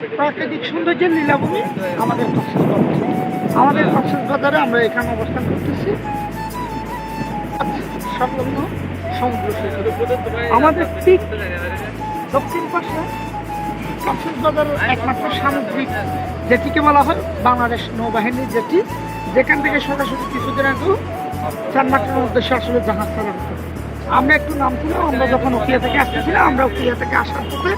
প্রাকৃতিক সৌন্দর্যের লীলাভূমি আমাদের কক্সবাজার আমাদের কক্সবাজারে আমরা এখানে অবস্থান করতেছি। সংলগ্ন সমুদ্র সৈকত। আমাদের ঠিক দক্ষিণ পাশে কক্সবাজারের একমাত্র সামুদ্রিক যেটিকে বলা হয় বাংলাদেশ নৌবাহিনীর যেটি, যেখান থেকে সরাসরি কিছুদিন আগেও চান্নাটের উদ্দেশ্যে আসলে জাহাজ চালানো আমরা একটু নাম নামছিলাম, আমরা যখন ওকিয়া থেকে আসতেছিলাম, আমরা ওকিয়া থেকে আসার পথে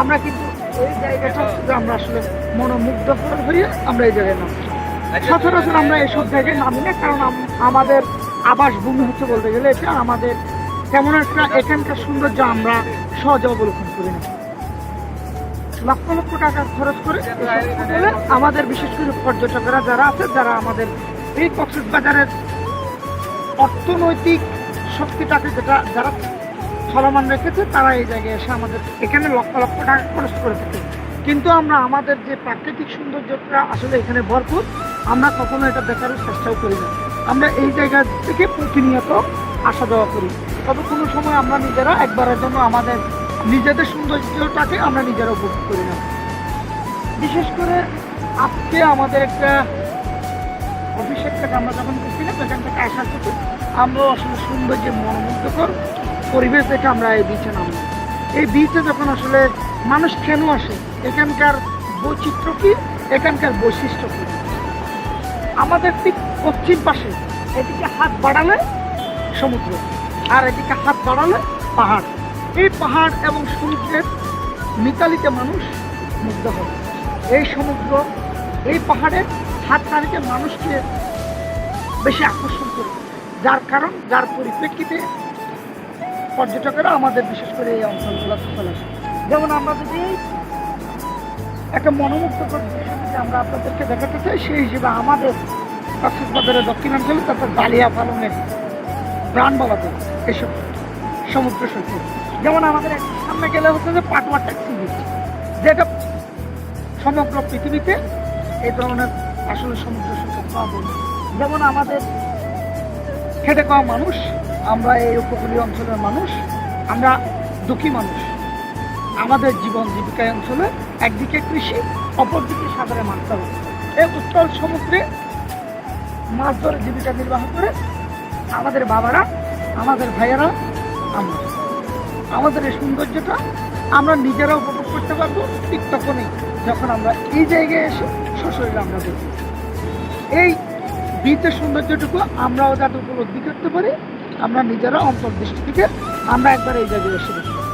আমরা কিন্তু এই জায়গাটা আমরা আসলে মনোমুগ্ধ হয়ে আমরা এই জায়গায় নামছি। সচরাচর আমরা এসব জায়গায় নামি না, কারণ আমাদের আবাস ভূমি হচ্ছে বলতে গেলে এটা আমাদের তেমন একটা এখানকার সৌন্দর্য আমরা সহজে অবলোকন করি না। লক্ষ লক্ষ টাকা খরচ করে আমাদের বিশেষ করে পর্যটকেরা যারা আছে, যারা আমাদের এই কক্সবাজারের অর্থনৈতিক শক্তিটাকে যেটা যারা চলমান রেখেছে, তারা এই জায়গায় এসে আমাদের এখানে লক্ষ লক্ষ টাকা খরচ করে থাকে। কিন্তু আমরা, আমাদের যে প্রাকৃতিক সৌন্দর্যটা আসলে এখানে ভরপুর, আমরা কখনো এটা দেখার চেষ্টাও করি না। আমরা এই জায়গা থেকে প্রতিনিয়ত আসা যাওয়া করি। তবে কোনো সময় আমরা নিজেরা একবারের জন্য আমাদের নিজেদের সৌন্দর্যটাকে আমরা নিজেরা উপভোগ করি না। বিশেষ করে আজকে আমাদের একটা অভিষেক থেকে আমরা যখন গেছিলাম এখান থেকে আসার পথে আমরাও আসলে সুন্দর যে মনোমুগ্ধকর পরিবেশ দেখে আমরা এই বিচে নামলাম। এই বিচে যখন আসলে মানুষ কেন আসে? এখানকার বৈচিত্র্য কি? এখানকার বৈশিষ্ট্য কি? আমাদের ঠিক পশ্চিম পাশে এদিকে হাত বাড়ালে সমুদ্র, আর এদিকে হাত বাড়ালে পাহাড়। এই পাহাড় এবং সমুদ্রের মিতালিতে মানুষ মুগ্ধ হবে এই সমুদ্র, এই পাহাড়ের হাত টানিতে মানুষকে বেশি আকর্ষণ করে, যার কারণ, যার পরিপ্রেক্ষিতে পর্যটকেরা আমাদের বিশেষ করে এই অঞ্চলগুলোতে চলে আসে। যেমন আমরা যদি একটা মনোমুগ্ধকর যদি আমরা আপনাদেরকে দেখাতে চাই, সেই হিসেবে আমাদের কক্সবাজারের দক্ষিণাঞ্চলে তারপর ডালিয়া পালনের প্রাণ বলা যায় এসব সমুদ্র সৈকত। যেমন আমাদের সামনে গেলে হচ্ছে যে পাটুয়া ট্যাক্সি বিচ যেটা সমগ্র পৃথিবীতে এই ধরনের আসলে সমুদ্র সৈকত পাওয়া যেমন আমাদের খেটে খাওয়া মানুষ আমরা এই উপকূলীয় অঞ্চলের মানুষ, আমরা দুঃখী মানুষ। আমাদের জীবন জীবিকা অঞ্চলে একদিকে কৃষি, অপরদিকে সাগরে মাছ ধরা। এই উত্তর সমুদ্রে মাছ ধরে জীবিকা নির্বাহ করে আমাদের বাবারা, আমাদের ভাইয়েরা, আমরা। আমাদের এই সৌন্দর্যটা আমরা নিজেরা উপভোগ করতে পারব, ঠিক তখনই যখন আমরা এই জায়গায় এসে সশরীরে আমরা দেখি এই বীচের সৌন্দর্যটুকু আমরাও যাতে উপলব্ধি করতে পারি আমরা নিজেরা অন্তর্দৃষ্টি থেকে আমরা একবার এই জায়গায় এসে দেখি।